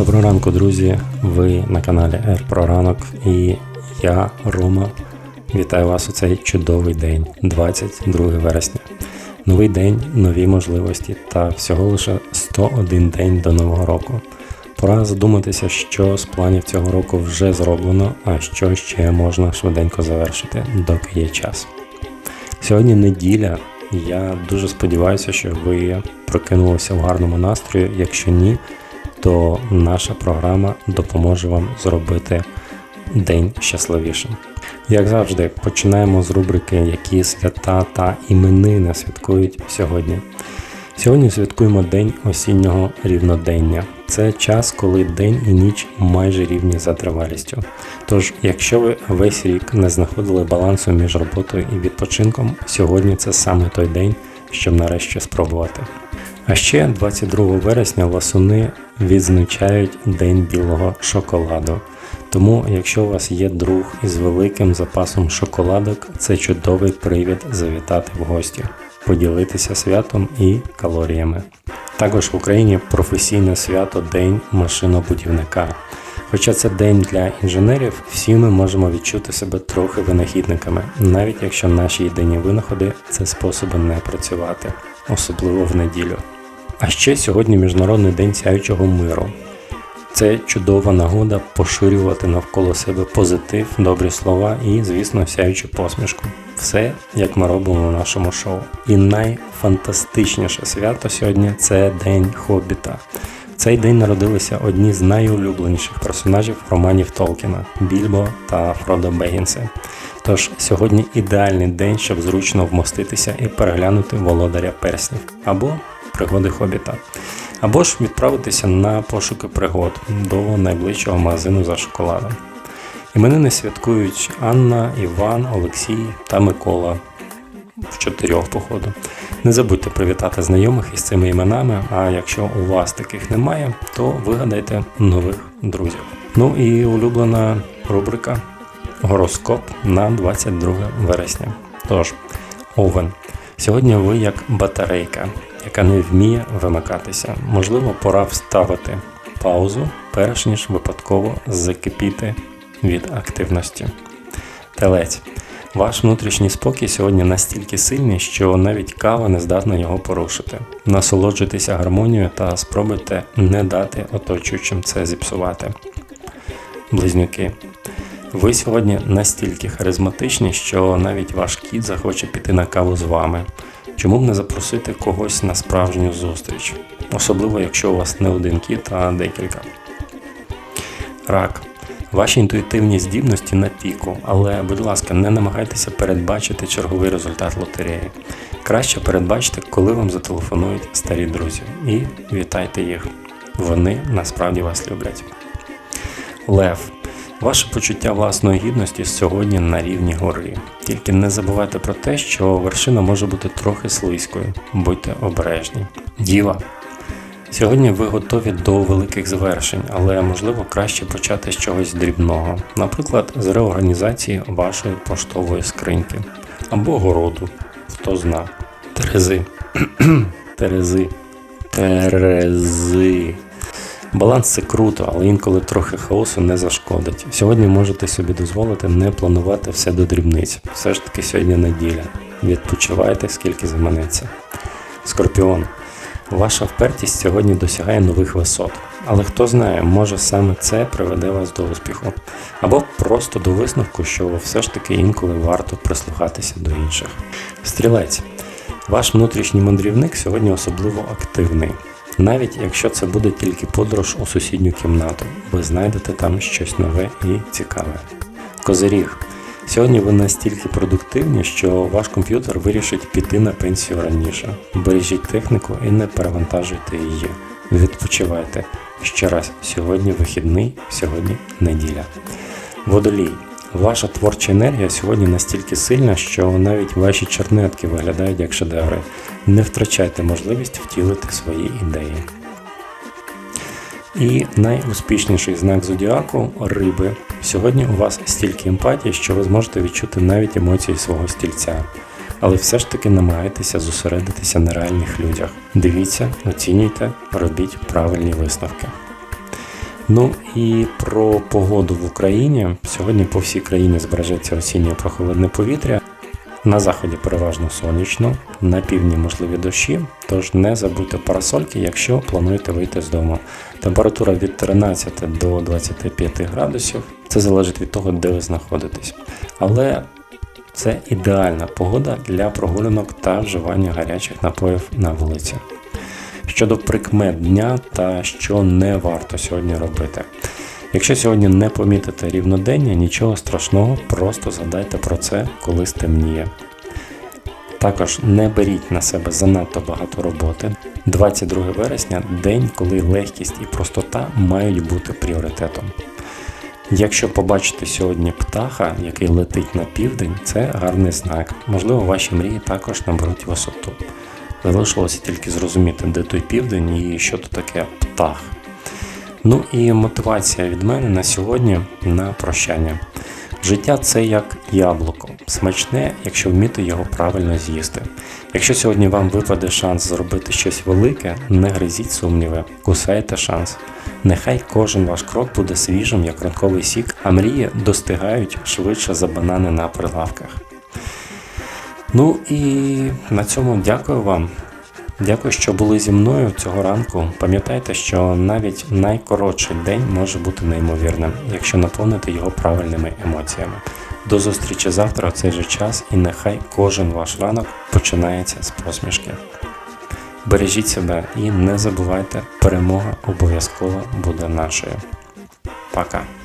Доброго ранку, друзі! Ви на каналі Р про ранок і я, Рома, вітаю вас у цей чудовий день, 22 вересня. Новий день, нові можливості та всього лише 101 день до Нового року. Пора задуматися, що з планів цього року вже зроблено, а що ще можна швиденько завершити, доки є час. Сьогодні неділя. Я дуже сподіваюся, що ви прокинулися в гарному настрої. Якщо ні, то наша програма допоможе вам зробити день щасливішим. Як завжди, починаємо з рубрики, які свята та іменини святкують сьогодні. Сьогодні святкуємо День осіннього рівнодення. Це час, коли день і ніч майже рівні за тривалістю. Тож, якщо ви весь рік не знаходили балансу між роботою і відпочинком, сьогодні це саме той день, щоб нарешті спробувати. А ще 22 вересня ласуни відзначають День білого шоколаду. Тому, якщо у вас є друг із великим запасом шоколадок, це чудовий привід завітати в гості, поділитися святом і калоріями. Також в Україні професійне свято День машинобудівника. Хоча це день для інженерів, всі ми можемо відчути себе трохи винахідниками, навіть якщо наші єдині винаходи це способи не працювати, особливо в неділю. А ще сьогодні Міжнародний день сяючого миру. Це чудова нагода поширювати навколо себе позитив, добрі слова і, звісно, сяючу посмішку. Все, як ми робимо в нашому шоу. І найфантастичніше свято сьогодні це День Хобіта. Цей день народилися одні з найулюбленіших персонажів романів Толкіна Більбо та Фродо Бегінси. Тож сьогодні ідеальний день, щоб зручно вмоститися і переглянути володаря перснів або пригоди Хобіта. Або ж відправитися на пошуки пригод до найближчого магазину за шоколадом. Іменини святкують Анна, Іван, Олексій та Микола в чотирьох походу. Не забудьте привітати знайомих із цими іменами, а якщо у вас таких немає, то вигадайте нових друзів. Ну і улюблена рубрика Гороскоп на 22 вересня. Тож, Овен. Сьогодні ви як батарейка, яка не вміє вимикатися. Можливо, пора вставити паузу, перш ніж випадково закипіти від активності. Телець. Ваш внутрішній спокій сьогодні настільки сильний, що навіть кава не здатна його порушити. Насолоджуйтеся гармонією та спробуйте не дати оточуючим це зіпсувати. Близнюки. Ви сьогодні настільки харизматичні, що навіть ваш кіт захоче піти на каву з вами. Чому б не запросити когось на справжню зустріч, особливо якщо у вас не один кіт, а декілька. Рак. Ваші інтуїтивні здібності на піку, але, будь ласка, не намагайтеся передбачити черговий результат лотереї. Краще передбачте, коли вам зателефонують старі друзі, і вітайте їх. Вони насправді вас люблять. Лев. Ваше почуття власної гідності сьогодні на рівні гори. Тільки не забувайте про те, що вершина може бути трохи слизькою. Будьте обережні. Діва. Сьогодні ви готові до великих звершень, але можливо краще почати з чогось дрібного, наприклад, з реорганізації вашої поштової скриньки або городу, хто зна. Терези. Терези. Терези. Баланс це круто, але інколи трохи хаосу не зашкодить. Сьогодні можете собі дозволити не планувати все до дрібниць. Все ж таки сьогодні неділя. Відпочивайте, скільки заманеться. Скорпіон. Ваша впертість сьогодні досягає нових висот. Але хто знає, може саме це приведе вас до успіху. Або просто до висновку, що все ж таки інколи варто прислухатися до інших. Стрілець. Ваш внутрішній мандрівник сьогодні особливо активний. Навіть якщо це буде тільки подорож у сусідню кімнату, ви знайдете там щось нове і цікаве. Козиріг. Сьогодні ви настільки продуктивні, що ваш комп'ютер вирішить піти на пенсію раніше. Бережіть техніку і не перевантажуйте її. Відпочивайте. Ще раз, сьогодні вихідний, сьогодні неділя. Водолій. Ваша творча енергія сьогодні настільки сильна, що навіть ваші чернетки виглядають як шедеври. Не втрачайте можливість втілити свої ідеї. І найуспішніший знак зодіаку риби. Сьогодні у вас стільки емпатії, що ви зможете відчути навіть емоції свого стільця. Але все ж таки намагайтеся зосередитися на реальних людях. Дивіться, оцінюйте, робіть правильні висновки. Ну і про погоду в Україні. Сьогодні по всій країні збережеться осіннє прохолодне повітря. На заході переважно сонячно, на півдні можливі дощі, тож не забудьте парасольки, якщо плануєте вийти з дому. Температура від 13 до 25 градусів. Це залежить від того, де ви знаходитесь. Але це ідеальна погода для прогулянок та вживання гарячих напоїв на вулиці. Щодо прикмет дня та що не варто сьогодні робити. Якщо сьогодні не помітите рівнодення, нічого страшного, просто згадайте про це, коли стемніє. Також не беріть на себе занадто багато роботи. 22 вересня день, коли легкість і простота мають бути пріоритетом. Якщо побачите сьогодні птаха, який летить на південь, це гарний знак. Можливо, ваші мрії також наберуть висоту. Залишилося тільки зрозуміти, де той південь і що то таке птах. Ну і мотивація від мене на сьогодні на прощання. Життя це як яблуко, смачне, якщо вміти його правильно з'їсти. Якщо сьогодні вам випаде шанс зробити щось велике, не гризіть сумніви, кусайте шанс. Нехай кожен ваш крок буде свіжим, як ранковий сік, а мрії достигають швидше за банани на прилавках. Ну і на цьому дякую вам. Дякую, що були зі мною цього ранку. Пам'ятайте, що навіть найкоротший день може бути неймовірним, якщо наповнити його правильними емоціями. До зустрічі завтра в цей же час, і нехай кожен ваш ранок починається з посмішки. Бережіть себе і не забувайте, перемога обов'язково буде нашою. Пока.